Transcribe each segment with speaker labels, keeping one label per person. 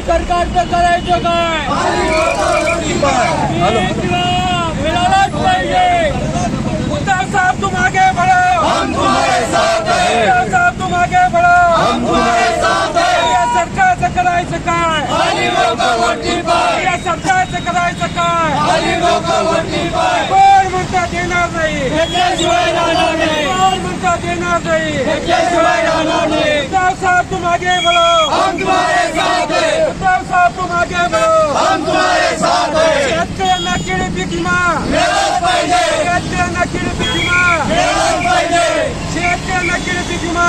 Speaker 1: आता करायचं काय मिळालाच पाहिजे उद्धव साहेब तुम आगे बढ़ो हम तुम्हारे साथ हैं उद्धव साहेब तुम आगे बढ़ो हम तुम्हारे साथ हैं या सरकारचं करायचं काय या सरकारचं करायचं काय कोण म्हणता देणार नाही कोण म्हणता देणार नाही उद्धव साहेब तुम आगे बढ़ो उद्धव साहेब तुम आगे बढ़ो शेतकऱ्यांना पीक विमा शेतकऱ्यांना केळी पीक विमा शेतकऱ्यांना पीक विमा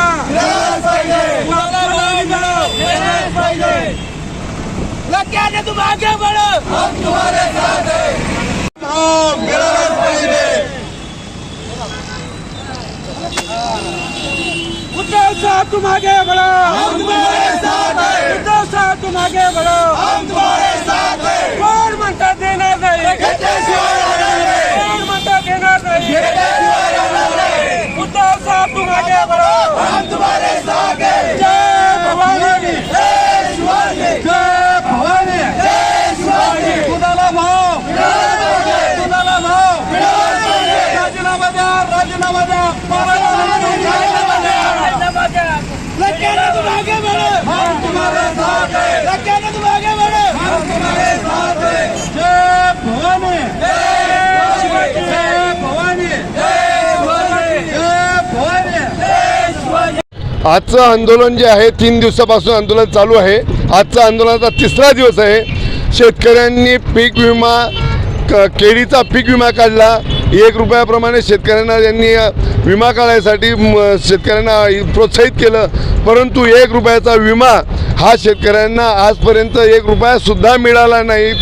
Speaker 1: लग्याने तुम आगे बढ़ो उद्धव साहब तुम आगे बढ़ो उद्धव साहब तुम आगे बढ़ो कोण म्हणता देणार नाही कोण म्हणता देणार नाही उद्धव साहब तुम आगे बढ़ो जय भवानी जय भवानी दुधाला भाव दुधाला भाव राजीनामा द्या राजीनामा द्या राजीनामा द्या लक्ष्याने तुम आगे बढ़ो हम तुम्हारे साथ हैं लक्ष्याने तुम आगे बढ़ो हम तुम्हारे साथ हैं जय भवानी जय भवानी जय भवानी जय भवानी जय शिवाजी
Speaker 2: आजचं आंदोलन जे आहे तीन दिवसापासून आंदोलन चालू आहे. आजचा आंदोलनाचा तिसरा दिवस आहे. शेतकऱ्यांनी पीक विमा क केळीचा पीक विमा काढला. एक रुपयाप्रमाणे शेतकऱ्यांना त्यांनी विमा काढायसाठी शेतकऱ्यांना प्रोत्साहित केलं. परंतु एक रुपयाचा विमा हा शेतकऱ्यांना आजपर्यंत एक रुपयासुद्धा मिळाला नाही.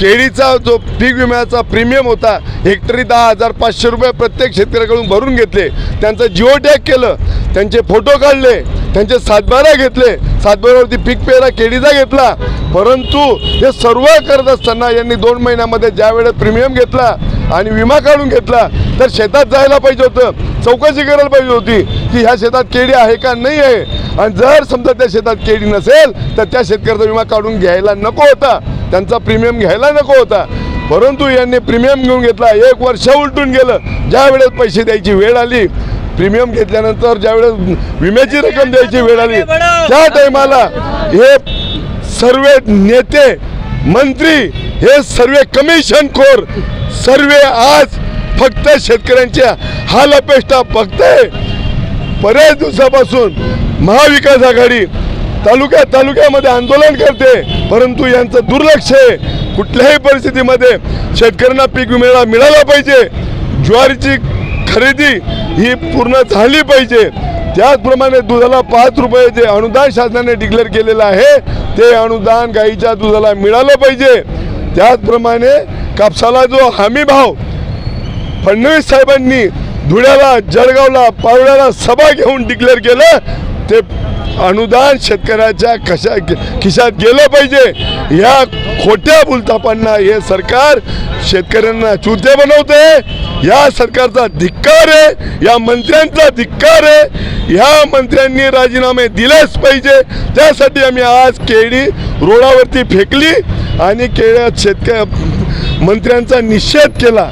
Speaker 2: केळीचा जो पीक विम्याचा प्रीमियम होता हेक्टरी दहा हजार पाचशे रुपये प्रत्येक शेतकऱ्याकडून भरून घेतले. त्यांचं जिओ टॅग केलं. त्यांचे फोटो काढले त्यांचे सातबारा घेतले. सातबाऱ्यावरती पीक पेरा केडीचा घेतला. परंतु हे सर्व करत असताना यांनी दोन महिन्यामध्ये ज्या वेळेस प्रीमियम घेतला आणि विमा काढून घेतला तर शेतात जायला पाहिजे होतं. चौकशी करायला पाहिजे होती की ह्या शेतात केळी आहे का नाही आहे. आणि जर समजा त्या शेतात केळी नसेल तर त्या शेतकऱ्याचा विमा काढून घ्यायला नको होता. त्यांचा प्रीमियम घ्यायला नको होता. परंतु यांनी प्रीमियम घेऊन घेतला. एक वर्ष उलटून गेलं. ज्या वेळेस पैसे द्यायची वेळ आली प्रीमियम घेतल्यानंतर ज्यावेळेस विम्याची रक्कम द्यायची वेळ आली त्या टायमाला हे सर्व नेते मंत्री हे सर्व कमिशन खोर सर्व आज फक्त शेतकऱ्यांच्या हाल अपेष्टा बघते बऱ्याच दिवसापासून महाविकास आघाडी तालुक्या तालुक्यामध्ये आंदोलन करते परंतु यांचं दुर्लक्ष आहे. कुठल्याही परिस्थितीमध्ये शेतकऱ्यांना पीक विमा मिळाला पाहिजे. ज्वारीची खरेदी ही पूर्ण झाली पाहिजे. त्याचप्रमाणे दुधाला पाच रुपये जे अनुदान शासनाने डिक्लेअर केलेलं आहे ते अनुदान गाईच्या दुधाला मिळालं पाहिजे. त्याचप्रमाणे कापसाला जो हमी भाव फडणवीस साहेबांनी धुळ्याला जळगावला पावड्याला सभा घेऊन डिक्लेअर केलं ते अनुदान शेतकऱ्याच्या कशा खिशात गेलं पाहिजे. या खोट्या बुलतापांना हे सरकार शेतकऱ्यांना चुलते बनवते. या सरकारचा धिक्कार आहे. या मंत्र्यांचा धिक्कार आहे. या मंत्र्यांनी राजीनामे दिलेच पाहिजे. त्यासाठी आम्ही आज केळी रोडावरती फेकली आणि केळ्यात शेतकऱ्या मंत्र्यांचा निषेध केला.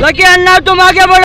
Speaker 1: लकी अण्णा तू मागे बढ़ो